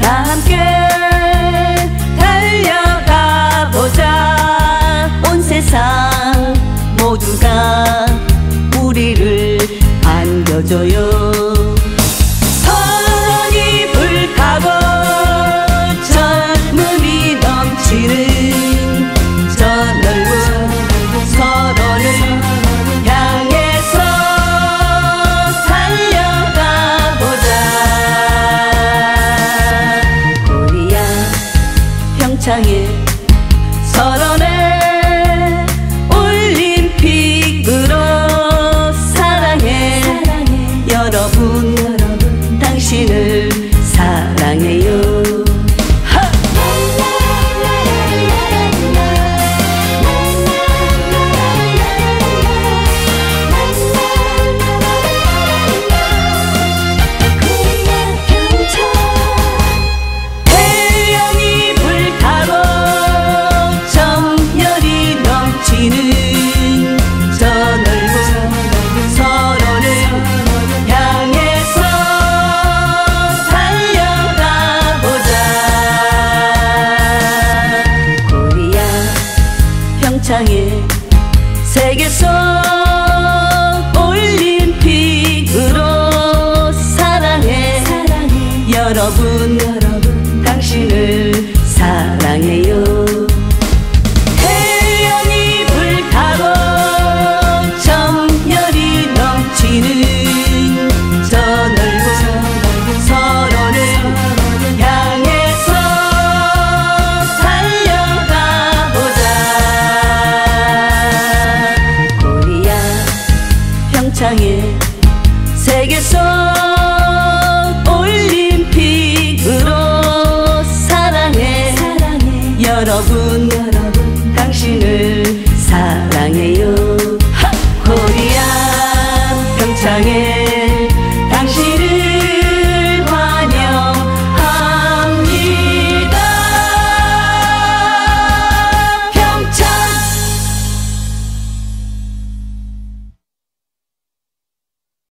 다 함께 달려가 보자. 온 세상 모두가 우리를 안겨줘요 창에 서론에 올림픽으로 사랑해, 여러분, 당신을 사랑해요 내게서 올림픽으로 사랑해, 사랑해. 여러분 창에 세계 속